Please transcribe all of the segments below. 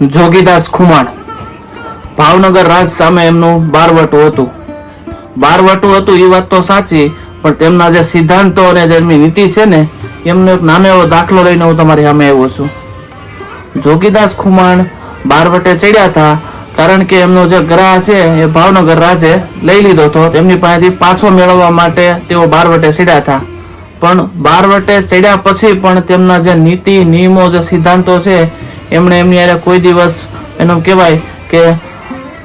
જોગીદાસ ખુમાણ. ભાવનગર રાજ સામે એમનું બારવટું હતું. બારવટું હતું એ વાત તો સાચી, પણ તેમના જે સિદ્ધાંતો અને જે એમની નીતિ છે ને, એમનો એક નાનો એવો દાખલો લઈને હું તમારી સામે આવ્યો છું. જોગીદાસ ખુમાણ બારવટે ચડ્યા હતા, કારણ કે એમનો જે ગ્રહ છે એ ભાવનગર રાજે લઈ લીધો હતો. તેમની પાસેથી પાછો મેળવવા માટે તેઓ બારવટે ચડ્યા હતા. પણ બારવટે ચડ્યા પછી પણ તેમના જે નીતિ, નિયમો, જે સિદ્ધાંતો છે એમણે એમની યારે કોઈ દિવસ એનો કહેવાય કે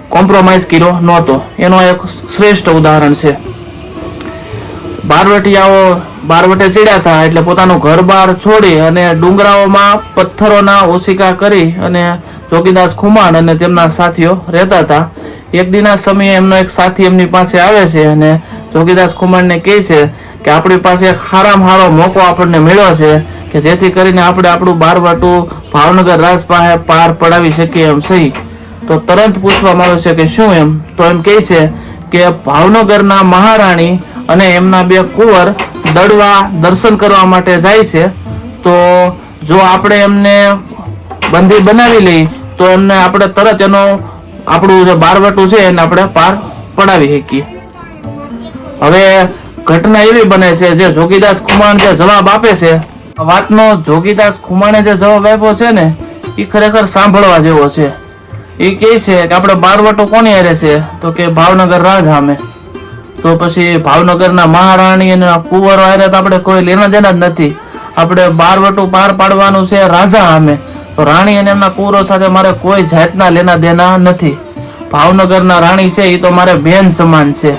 કોમ્પ્રોમાઇઝ કર્યો નહોતો. એનો એક શ્રેષ્ઠ ઉદાહરણ છે. બારવટિયાઓ બારવટે ચડ્યા હતા એટલે પોતાનું ઘર બાર છોડી અને ડુંગરાઓમાં પથ્થરોના ઓશિકા કરી અને જોગીદાસ ખુમાણ અને તેમના સાથીઓ રહેતા હતા. એક દિના સમયે એમનો એક સાથી એમની પાસે આવે છે અને જોગીદાસ ખુમાણને કહે છે કે આપણી પાસે એક હારામ હારો મોકો આપણને મળ્યો છે. કે જેથી કરીને આપણે આપણું બારવટું ભાવનગર રાજ પાસે પાર પડાવી શકીએ એમ સહી. તો તરત પૂછવામાં આવે છે કે શું એમ? તો એમ કહે છે કે ભાવનગરના મહારાણી અને એમના બે કુંવર દડવા દર્શન કરવા માટે જાય છે. તો જો આપણે એમને બંદી બનાવી લઈ, તો એમને આપણે તરત એનો આપણું જે બારવટું છે એને આપણે પાર પડાવી શકીએ. હવે ઘટના એવી બને છે જે જોગીદાસ કુમાર જે જવાબ આપે છે વાતનો જોગીદાસ ખુમાણે જે જવાબ આપ્યો છે ને એ ખરેખર સાંભળવા જેવો છે. એ કહે છે કે આપણે બારવટો કોની હારે છે? તો કે ભાવનગર રાજ સામે તો પછી ભાવનગરના મહારાણી અને કુંવરો હારે તો આપણે કોઈ લેના દેના જ નથી. આપણે બારવટું પાર પાડવાનું છે રાજા સામે તો રાણી અને એમના કુંવરો સાથે મારે કોઈ જાતના લેના દેના નથી. ભાવનગરના રાણી છે એ તો મારે બેન સમાન છે.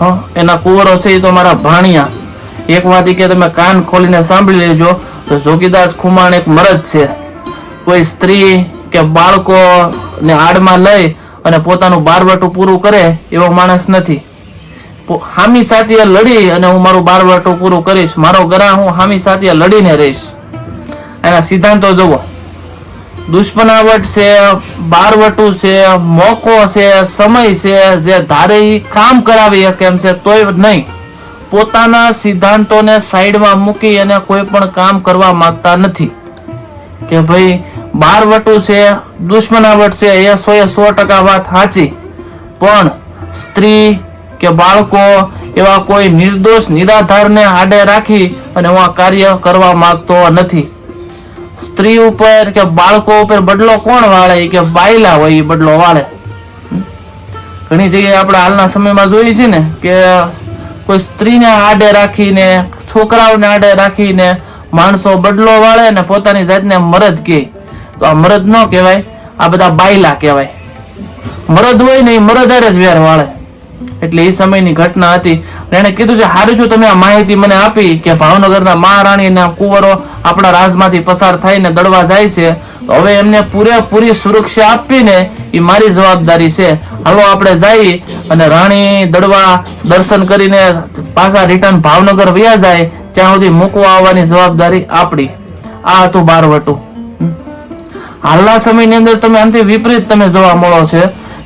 હં, એના કુંવરો છે એ તો મારા ભાણિયા. એક વાત કે તમે કાન ખોલીને સાંભળી લેજો, તો જોગીદાસ ખુમાણ એક મરદ છે. કોઈ સ્ત્રી કે બાળકો ને આડમાં લઈ અને પોતાનું બારવટું પૂરું કરે એવો માણસ નથી. હામી સાથીએ લડી અને હું મારું બારવટું પૂરું કરીશ. મારો ગરા હું હામી સાથીએ લડીને રહીશ. એના સિદ્ધાંતો જુઓ. દુશ્મનાવટ છે, બારવટું છે, મોકો છે, સમય છે, જે ધારે કામ કરાવી શકે એમ છે, તોય નહીં. પોતાના સિદ્ધાંતોને સાઈડમાં મૂકી અને કોઈ પણ કામ કરવા માંગતા નથી. કે ભાઈ બારવટું છે દુશ્મનાવટ છે, એ સો એ સો ટકા વાત સાચી. પણ સ્ત્રી કે બાળકો એવા કોઈ નિર્દોષ નિરાધારને આડે રાખી અને હું આ કાર્ય કરવા માંગતો નથી. સ્ત્રી ઉપર કે બાળકો ઉપર બદલો કોણ વાળે? કે બાયલા હોય એ બદલો વાળે. ઘણી જગ્યાએ આપણે હાલના સમયમાં જોઈએ છે ને કે કોઈ સ્ત્રીને આડે રાખીને, છોકરાઓને આડે રાખીને માણસો બદલો વાળે ને પોતાની જાતને મરદ કહે તો આ મરદ ન કહેવાય, આ બધા બાયલા કહેવાય. મરદ હોય ને એ મરદ જ વેર વાળે. એટલે એ સમયની ઘટના હતી. એણે કીધું છે સારું છું તમે આ માહિતી મને આપી કે ભાવનગરના મહારાણીના કુંવરો આપણા રાજમાંથી પસાર થઈને દડવા જાય છે હવે એમને પૂરેપૂરી સુરક્ષા આપીને એ મારી જવાબદારી છે. હાલો, આપણે જઈ અને રાણી દડવા દર્શન કરીને પાછા રિટર્ન ભાવનગર વ્યા જાય, ત્યાં સુધી મૂકવા આવવાની જવાબદારી આપણી. આ હતું બારવટું. હાલના સમયની અંદર તમે આનાથી વિપરીત તમે જોવા મળો છે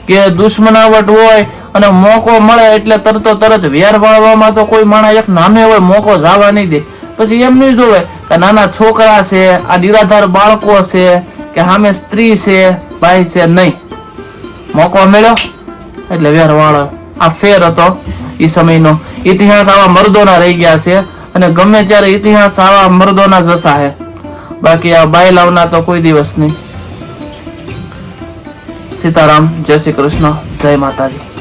કે દુશ્મનાવટ હોય અને મોકો મળે એટલે તરતો તરત વેર વાળવામાં તો કોઈ માણસ એક નામે હોય, મોકો જવા નહીં દે. પછી એમ નહીં જોવે કે નાના છોકરા છે, આ નિરાધાર બાળકો છે, કે સામે સ્ત્રી છે, ભાઈ છે નહીં. મોકો મળ્યો? એટલે વેરવાળો. આ ફેર હતો એ સમયનો. ઇતિહાસ આવા મર્દોના રહી ગયા છે અને ગમે ત્યારે ઇતિહાસ આવા મર્દોના જ વસાહે. બાકી આ બાય લાવના તો કોઈ દિવસ નહીં. સીતારામ, જય શ્રી કૃષ્ણ, જય માતાજી.